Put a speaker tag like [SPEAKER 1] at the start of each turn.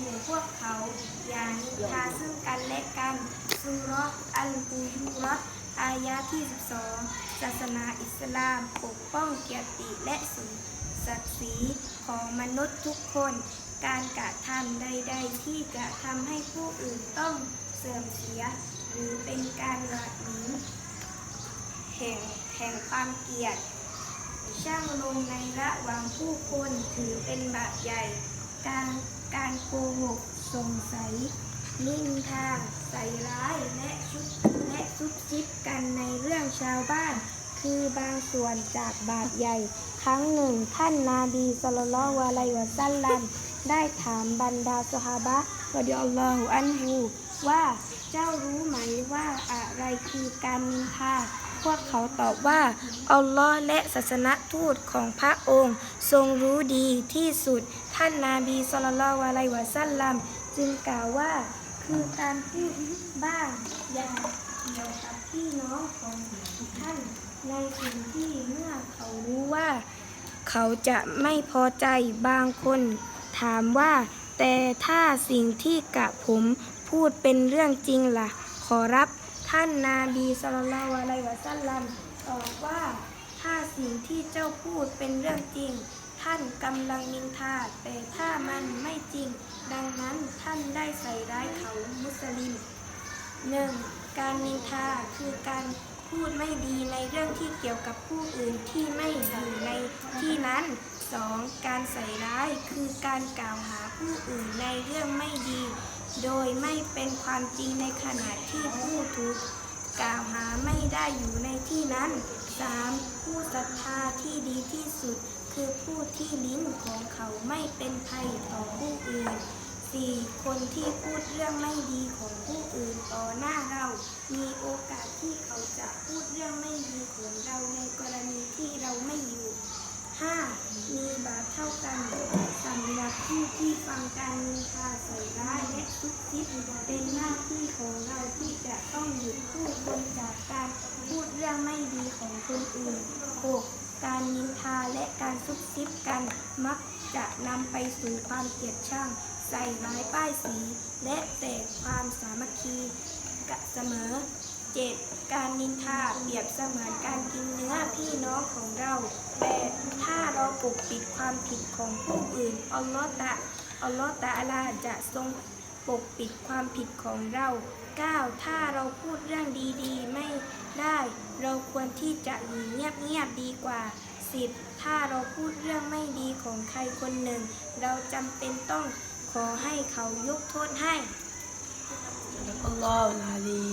[SPEAKER 1] หมู่พวกเขาอย่านินทาซึ่งกันและกันซูรอตอัลกูยูรอตอายะที่ 12 ศาสนาอิสลามปกป้องเกียรติและสูงศักดิ์ศรีของมนุษย์ทุกคน การกระทำใด ๆ ที่จะทำให้ผู้อื่นต้องเสื่อมเสีย หรือเป็นการละหนีแห่งแห่งความเกียรติช่างลงในระหว่างผู้คนถือเป็นบาปใหญ่ การการโกหกสงสัยนินทาใส่ร้ายและชุบและซุบซิบกันในเรื่องชาวบ้าน คือบางส่วนจากบาปใหญ่ ครั้งหนึ่งท่านนาบีสุลลวะอะลัยวะซัลลัมได้ถามบรรดาสหาบะห์รอดิยัลลอฮุอันฮูว่าเจ้ารู้ไหมว่าอะไรคือการนินทา พวกเขาตอบว่า อัลลอฮ์และศาสนทูตของพระองค์ ทรงรู้ดีที่สุด ท่านนาบีสุลต่านละฮ์อะลัยฮิวะซัลลัม จึงกล่าวว่า คือการพูดบ้างอย่างเกี่ยวกับพี่น้องของท่าน ในสิ่งที่เมื่อเขารู้ว่า เขาจะไม่พอใจบางคน ถามว่า แต่ถ้าสิ่งที่กะผมพูดเป็นเรื่องจริงล่ะ ขอรับ ท่านนาบีสุลต่านละฮ์อะลัยฮิวะซัลลัมตอบว่า ถ้าสิ่งที่เจ้าพูดเป็นเรื่องจริง ท่านกำลังนินทา แต่ถ้ามันไม่จริง ดังนั้นท่านได้ใส่ร้ายเขามุสลิมหนึ่งการนินทาคือการพูดไม่ดีในเรื่องที่เกี่ยวกับผู้อื่นที่ไม่อยู่ในที่นั้น 2. การใส่ร้ายคือการกล่าวหาผู้อื่นในเรื่องไม่ดี โดยไม่เป็นความจริงในขณะที่ผู้ถูกกล่าวหาไม่ได้อยู่ในที่นั้น 3. ผู้ศรัทธาที่ดีที่สุด คือผู้ที่ลิ้นของเขาไม่เป็นภัยต่อผู้อื่น 4. คนที่พูดเรื่องไม่ดีของผู้อื่นต่อหน้าเรา มีโอกาสที่เขาจะพูดเรื่องไม่ดีของเราในกรณีที่เราไม่อยู่ 5. มีบาปเท่ากัน สำหรับผู้ที่ฟังการนินทาใส่ร้ายและทุกทิศเป็นหน้าที่ของเราที่จะต้องหยุดผู้คนจากการพูดเรื่องไม่ดีของคนอื่น 6. การนินทาและการซุบซิบกันมักจะนำไปสู่ความเกลียดชังใส่ร้ายป้ายสี และแตกความสามัคคีกะเสมอ เจ็ดการนินทาเปรียบเสมือนการกินเนื้อพี่น้องของเราแต่ถ้าเราปกปิดความผิดของผู้อื่นอัลลอฮฺตะอัลลอฮฺตะอาลาจะทรงปกปิดความผิดของเรา 9. ถ้าเราพูดเรื่องดีๆ ไม่ได้ เราควรที่จะอยู่เงียบๆดีกว่า 10. ถ้าเราพูดเรื่องไม่ดีของใครคนหนึ่ง เราจำเป็นต้องขอให้เขายกโทษให้
[SPEAKER 2] อัลลอฮฺลาลี